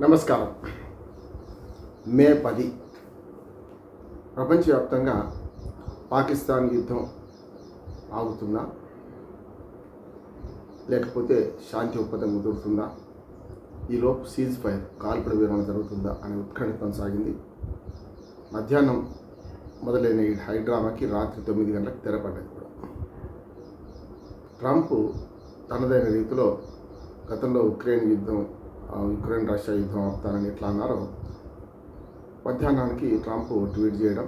నమస్కారం. మే పది. ప్రపంచవ్యాప్తంగా పాకిస్తాన్ యుద్ధం ఆగుతుందా? లేకపోతే శాంతి ఒప్పందం కుదురుతుందా ఈలోపు సీజ్ ఫైర్ కాల్పుల విరమణ జరుగుతుందా అనే ఉత్కంఠ కొనసాగింది మధ్యాహ్నం మొదలైన ఈ హైడ్రామాకి రాత్రి తొమ్మిది గంటలకు తెరపడ్డది కూడా. ట్రంప్ తనదైన రీతిలో గతంలో ఉక్రెయిన్ యుద్ధం యుక్రెయిన్ ఉక్రెయిన్ రష్యా యుద్ధం ఆపుతానని ఎట్లా అన్నారో మధ్యాహ్నానికి ట్రంప్ ట్వీట్ చేయడం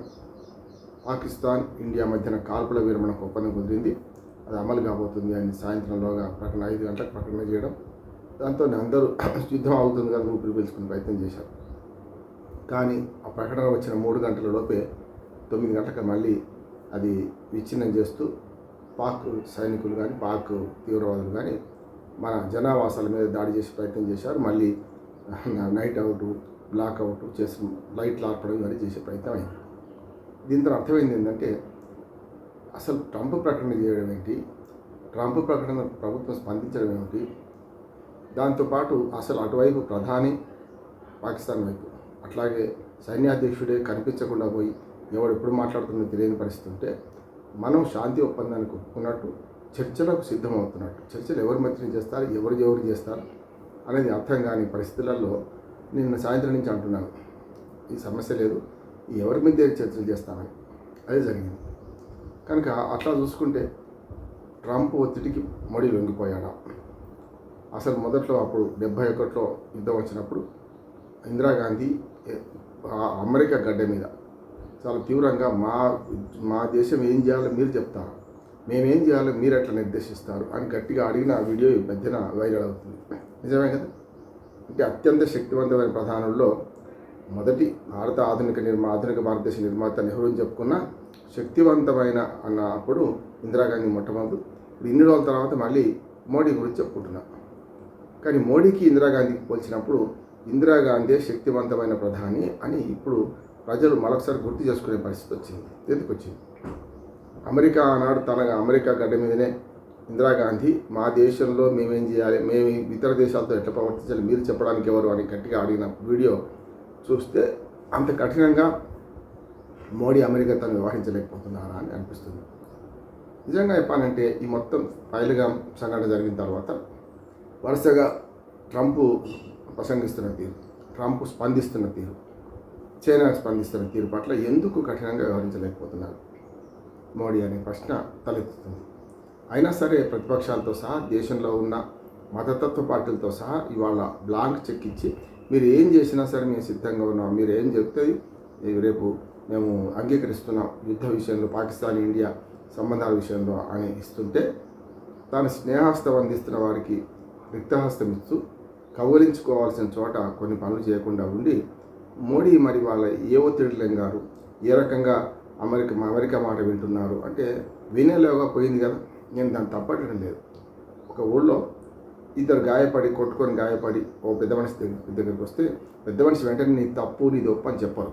పాకిస్తాన్ ఇండియా మధ్యన కాల్పుల విరమణకు ఒప్పందం కుదిరింది. అది అమలు కాబోతుంది అని సాయంత్రంలోగా ప్రకటన ఐదు గంటలకు ప్రకటన చేయడం. దాంతో అందరూ యుద్ధం అవుతుంది కదా ఊపిరి పీల్చుకునే ప్రయత్నం చేశారు. కానీ ఆ ప్రకటన వచ్చిన మూడు గంటల లోపే తొమ్మిది గంటలకు మళ్ళీ అది విచ్ఛిన్నం చేస్తూ పాక్ సైనికులు కానీ పాక్ తీవ్రవాదులు కానీ మన జనావాసాల మీద దాడి చేసే ప్రయత్నం చేశారు. మళ్ళీ నైట్ అవుట్ బ్లాక్ అవుట్ చేసి లైట్లు ఆర్పడం ఇవన్నీ చేసే ప్రయత్నం అయింది. దీంతో అర్థమైంది ఏంటంటే అసలు ట్రంప్ ప్రకటన చేయడం ఏంటి? ట్రంప్ ప్రకటన ప్రభుత్వం స్పందించడం ఏమిటి? దాంతోపాటు అసలు అటువైపు ప్రధాని పాకిస్తాన్ వైపు అట్లాగే సైన్యాధ్యక్షుడే కనిపించకుండా పోయి ఎవడు ఎప్పుడు మాట్లాడుతుందో తెలియని పరిస్థితి ఉంటే మనం శాంతి ఒప్పందానికి ఒప్పుకున్నట్టు చర్చలకు సిద్ధమవుతున్నట్టు. చర్చలు ఎవరి మధ్యన చేస్తారు? ఎవరు ఎవరు చేస్తారు? అనేది అర్థం కాని పరిస్థితులలో నిన్న సాయంత్రం నుంచి అంటున్నాను. ఈ సమస్య లేదు. ఎవరి మధ్య చర్చలు చేస్తామని అదే జరిగింది. కనుక అట్లా చూసుకుంటే ట్రంప్ ఒత్తిడికి మోడీ లొంగిపోయాడా? అసలు మొదట్లో అప్పుడు డెబ్బై ఒకటిలో యుద్ధం వచ్చినప్పుడు ఇందిరాగాంధీ ఆ అమెరికా గడ్డ మీద చాలా తీవ్రంగా మా మా దేశం ఏం చేయాలో మీరు చెప్తారు. మేమేం చేయాలో మీరు అట్లా నిర్దేశిస్తారు అని గట్టిగా అడిగిన ఆ వీడియో ఈ మధ్యన వైరల్ అవుతుంది. నిజమే కదా? అంటే అత్యంత శక్తివంతమైన ప్రధానుల్లో మొదటి భారత ఆధునిక నిర్మా ఆధునిక భారతదేశ నిర్మాత నెహ్రూని చెప్పుకున్న శక్తివంతమైన అన్న అప్పుడు ఇందిరాగాంధీ మొట్టమొదటి. ఇప్పుడు ఇన్ని రోజుల తర్వాత మళ్ళీ మోడీ గురించి చెప్పుకుంటున్నా. కానీ మోడీకి ఇందిరాగాంధీకి పోల్చినప్పుడు ఇందిరాగాంధీ శక్తివంతమైన ప్రధాని అని ఇప్పుడు ప్రజలు మరొకసారి గుర్తు చేసుకునే పరిస్థితి వచ్చింది. ఎందుకు వచ్చింది? అమెరికా ఆనాడు తన అమెరికా గడ్డ మీదనే ఇందిరాగాంధీ మా దేశంలో మేమేం చేయాలి? మేము ఇతర దేశాలతో ఎట్లా ప్రవర్తించాలి? మీరు చెప్పడానికి ఎవరు? అని గట్టిగా అడిగిన వీడియో చూస్తే అంత కఠినంగా మోడీ అమెరికా తను వ్యవహరించలేకపోతున్నారా అని అనిపిస్తుంది. నిజంగా చెప్పాలంటే ఈ మొత్తం పైలుగా సంఘటన జరిగిన తర్వాత వరుసగా ట్రంప్ ప్రసంగిస్తున్న తీరు ట్రంప్ స్పందిస్తున్న తీరు చైనా స్పందిస్తున్న తీరు పట్ల ఎందుకు కఠినంగా వ్యవహరించలేకపోతున్నారు? మోడీ అనే ప్రశ్న తలెత్తుతుంది. అయినా సరే ప్రతిపక్షాలతో సహా దేశంలో ఉన్న మతతత్వ పార్టీలతో సహా ఇవాళ బ్లాంక్ చెక్ ఇచ్చి మీరు ఏం చేసినా సరే మేము సిద్ధంగా ఉన్నాం మీరు ఏం చెప్తే రేపు మేము అంగీకరిస్తున్నాం యుద్ధ విషయంలో పాకిస్తాన్ ఇండియా సంబంధాల విషయంలో అని ఇస్తుంటే తాను స్నేహస్తం అందిస్తున్న వారికి రిక్తహస్తం ఇస్తూ కౌగలించుకోవాల్సిన చోట కొన్ని పనులు చేయకుండా ఉండి మోడీ మరి వాళ్ళ ఏ ఒత్తిడి గారు ఏ రకంగా అమెరికా అమెరికా మాట వింటున్నారు. అంటే వినేలోగా పోయింది కదా. నేను దాన్ని తప్పట్టడం లేదు ఒక ఊళ్ళో ఇద్దరు గాయపడి కొట్టుకొని గాయపడి ఓ పెద్ద మనిషి దగ్గరికి వస్తే పెద్ద మనిషి వెంటనే నీ తప్పు నీ దొప్పు అని చెప్పరు.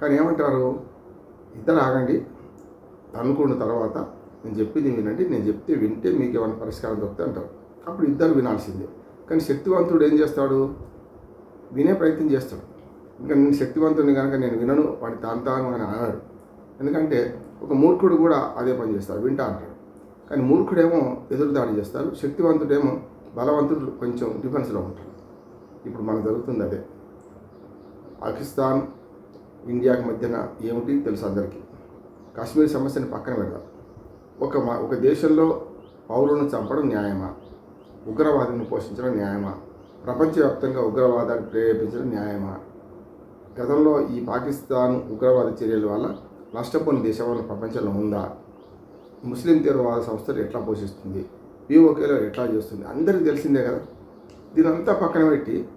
కానీ ఏమంటారు? ఇద్దరు ఆగండి. అనుకున్న తర్వాత నేను చెప్పింది వినండి. నేను చెప్తే వింటే మీకు ఏమైనా పరిష్కారం దొరికితే అంటారు. అప్పుడు ఇద్దరు వినాల్సిందే. కానీ శక్తివంతుడు ఏం చేస్తాడు? వినే ప్రయత్నం చేస్తాడు. ఇంకా నేను శక్తివంతుడిని కనుక నేను వినను వాడి తాను తాను అని అన్నాడు ఎందుకంటే ఒక మూర్ఖుడు కూడా అదే పని చేస్తాడు వింటా అంటాడు. కానీ మూర్ఖుడేమో ఎదురుదాడి చేస్తారు శక్తివంతుడేమో బలవంతుడు కొంచెం డిఫెన్స్లో ఉంటాడు. ఇప్పుడు మనకు జరుగుతుంది అదే. పాకిస్తాన్ ఇండియాకి మధ్యన ఏమిటి తెలుసు అందరికీ? కాశ్మీర్ సమస్యని పక్కన పెడదాం. ఒక మా- ఒక దేశంలో పౌరులను చంపడం న్యాయమా? ఉగ్రవాదిని పోషించడం న్యాయమా? ప్రపంచవ్యాప్తంగా ఉగ్రవాదాన్ని ప్రేరేపించడం న్యాయమా? గతంలో ఈ పాకిస్తాన్ ఉగ్రవాద చర్యల వల్ల నష్టపోని దేశం ప్రపంచంలో ఉందా? ముస్లిం తీవ్రవాద సంస్థలు ఎట్లా పోషిస్తుంది? పిఓకేలో ఎట్లా చేస్తుంది? అందరికీ తెలిసిందే కదా. దీనంతా పక్కన పెట్టి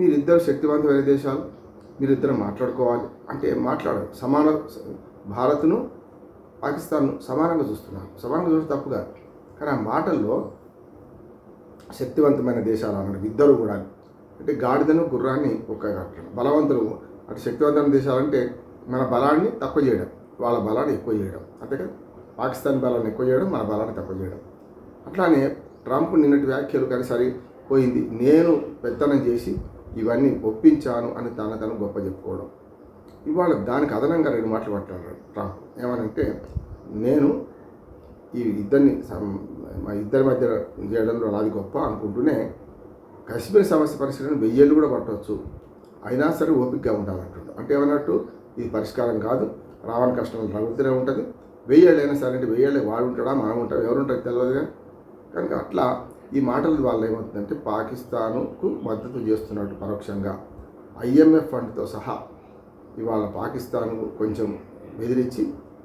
మీరిద్దరు శక్తివంతమైన దేశాలు మీరిద్దరు మాట్లాడుకోవాలి. అంటే మాట్లాడరు. సమాన భారత్ను పాకిస్తాన్ను సమానంగా చూస్తున్నారు. సమానంగా చూస్తే తప్పు కాదు. కానీ ఆ మాటల్లో శక్తివంతమైన దేశాలు అన్నాడు ఇద్దరు కూడా. అంటే గాడిదను గుర్రాన్ని ఒక్క బలవంతులు అటు శక్తివంతమైన దేశాలంటే మన బలాన్ని తక్కువ చేయడం వాళ్ళ బలాన్ని ఎక్కువ చేయడం. అంతే కదా? పాకిస్తాన్ బలాన్ని ఎక్కువ చేయడం మన బలాన్ని తక్కువ చేయడం. అట్లానే ట్రంప్ నిన్నటి వ్యాఖ్యలు కానీ సరి పోయింది. నేను పెత్తనం చేసి ఇవన్నీ ఒప్పించాను అని తన తను గొప్ప చెప్పుకోవడం. ఇవాళ దానికి అదనంగా రెండు మాటలు మాట్లాడారు ట్రంప్. ఏమనంటే నేను ఈ ఇద్దరిని మా ఇద్దరి మధ్య చేయడంలో నాది గొప్ప అనుకుంటూనే కాశ్మీర్ సమస్య పరిస్థితిని వెయ్యేళ్ళు కూడా పట్టవచ్చు. అయినా సరే ఓపికగా ఉండాలంటుండు. అంటే ఏమన్నట్టు ఇది పరిష్కారం కాదు. రావని కష్టం రగులుతూనే ఉంటుంది. వెయ్యేళ్ళు అయినా సరే అంటే వెయ్యేళ్ళే వాడు ఉంటాడా మనం ఉంటాం ఎవరు ఉంటారు తెలియదుగా కనుక అట్లా ఈ మాటల వల్ల ఏమవుతుందంటే పాకిస్తాన్కు మద్దతు చేస్తున్నట్టు పరోక్షంగా ఐఎంఎఫ్ ఫండ్తో సహా ఇవాళ పాకిస్తాన్ కొంచెం బెదిరించి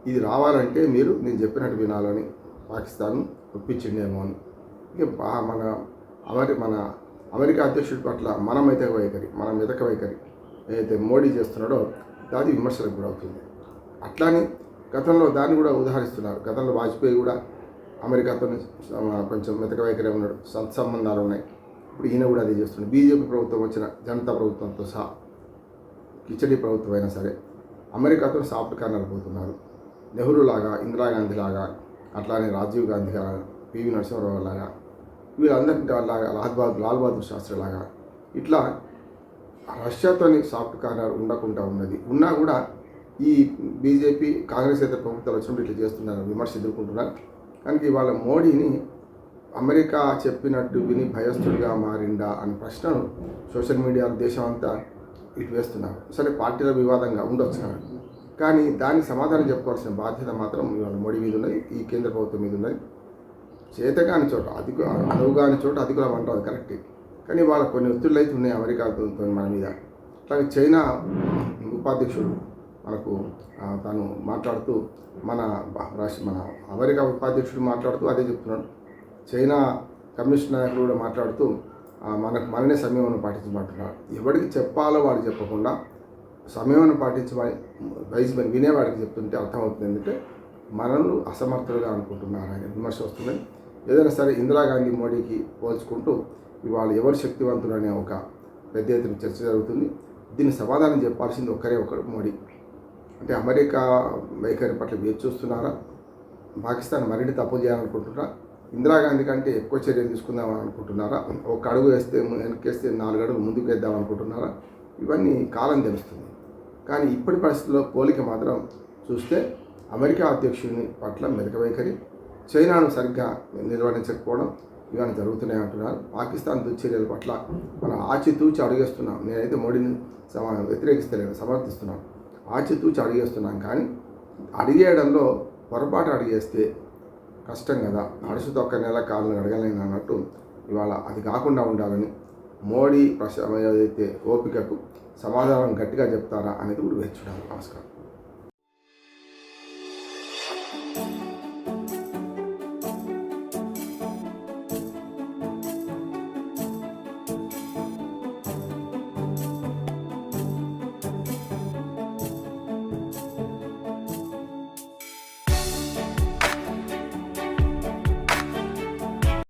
ఇది రావాలంటే మీరు నేను చెప్పినట్టు వినాలని పాకిస్తాన్ ఒప్పించిండేమో అని. ఇక మన అవరి మన అమెరికా అధ్యక్షుడి పట్ల మన మెతక వైఖరి మన మెతక వైఖరి ఏదైతే మోడీ చేస్తున్నాడో అది విమర్శలకు గురవుతుంది. అట్లానే గతంలో దాన్ని కూడా ఉదాహరిస్తున్నారు. గతంలో వాజ్పేయి కూడా అమెరికాతో కొంచెం మెతక వైఖరి ఉన్నాడు సత్సంబంధాలు ఉన్నాయి. ఇప్పుడు ఈయన కూడా అదే చేస్తున్నాడు. బీజేపీ ప్రభుత్వం వచ్చిన జనతా ప్రభుత్వంతో సహా కిచడీ ప్రభుత్వం అయినా సరే అమెరికాతో సాఫ్ట్ కార్నర్ పోతున్నారు. నెహ్రూ లాగా ఇందిరాగాంధీ లాగా అట్లానే రాజీవ్ గాంధీ లాగా పివి నరసింహరావు లాగా వీళ్ళందరికీ లాగా లాల్ బహదూర్ లాల్ బహదూర్ శాస్త్రి లాగా ఇట్లా రష్యాతోని సాఫ్ట్ కార్నర్ ఉండకుండా ఉన్నది. ఉన్నా కూడా ఈ బీజేపీ కాంగ్రెస్ ఇతర ప్రభుత్వాలు వచ్చినప్పుడు ఇట్లా చేస్తున్నారు విమర్శ ఎదుర్కొంటున్నారు. కనుక ఇవాళ మోడీని అమెరికా చెప్పినట్టు విని భయస్థుడిగా మారిండా అనే ప్రశ్నను సోషల్ మీడియాలో దేశం అంతా ఇటు వేస్తున్నారు. సరే పార్టీల వివాదంగా ఉండొచ్చు కానీ కానీ దానికి సమాధానం చెప్పుకోవాల్సిన బాధ్యత మాత్రం ఇవాళ మోడీ మీద ఉన్నది ఈ కేంద్ర ప్రభుత్వం మీద ఉన్నది. చేతగాని చోట అధిక అనువుగాని చోట అధికులం అంటారు కరెక్ట్ కానీ వాళ్ళ కొన్ని ఒత్తిళ్ళు అయితే ఉన్నాయి అమెరికాతో మన మీద. అట్లాగే చైనా ఉపాధ్యక్షుడు మనకు తను మాట్లాడుతూ మన రాష్ట్ర మన అమెరికా ఉపాధ్యక్షుడు మాట్లాడుతూ అదే చెప్తున్నాడు. చైనా కమ్యూనిస్ట్ నాయకులు కూడా మాట్లాడుతూ మనకు మననే సమయం పాటించమంటున్నారు. ఎవరికి చెప్పాలో వాడు చెప్పకుండా సమయం పాటించమని వయసు వినేవాడికి చెప్తుంటే అర్థమవుతుంది. ఏంటంటే మనల్ని అసమర్థులుగా అనుకుంటున్నారు అనే విమర్శ వస్తుంది? ఏదైనా సరే ఇందిరాగాంధీ మోడీకి పోల్చుకుంటూ ఇవాళ ఎవరు శక్తివంతులు అనే ఒక పెద్ద ఎత్తున చర్చ జరుగుతుంది. దీన్ని సమాధానం చెప్పాల్సింది ఒక్కరే ఒకరు మోడీ. అంటే అమెరికా వైఖరి పట్ల వేచి చూస్తున్నారా? పాకిస్తాన్ మరిన్ని తప్పు చేయాలనుకుంటున్నారా? ఇందిరాగాంధీ కంటే ఎక్కువ చర్యలు తీసుకుందాం అనుకుంటున్నారా? ఒక అడుగు వేస్తే వెనకేస్తే నాలుగు అడుగు ముందుకు వేద్దాం అనుకుంటున్నారా? ఇవన్నీ కాలం తెలుస్తుంది. కానీ ఇప్పటి పరిస్థితుల్లో పోలిక మాత్రం చూస్తే అమెరికా అధ్యక్షుని పట్ల మెరుక వైఖరి చైనాను సరిగ్గా నిర్వహించకపోవడం ఇవన్నీ జరుగుతున్నాయి అంటున్నారు. పాకిస్తాన్ దుశ్చర్యల పట్ల మనం ఆచితూచి అడుగేస్తున్నాం. నేనైతే మోడీని సమా వ్యతిరేకిస్తలేను సమర్థిస్తున్నాను. ఆచితూచి అడిగేస్తున్నాం కానీ అడిగేయడంలో పొరపాటు అడిగేస్తే కష్టం కదా. నడుచుతో ఒక్క నెల కాలం అడగలేను అన్నట్టు ఇవాళ అది కాకుండా ఉండాలని మోడీ ప్రశ్న ఏదైతే ఓపికకు సమాధానం గట్టిగా చెప్తారా అనేది కూడా వేచి చూడాలి. నమస్కారం.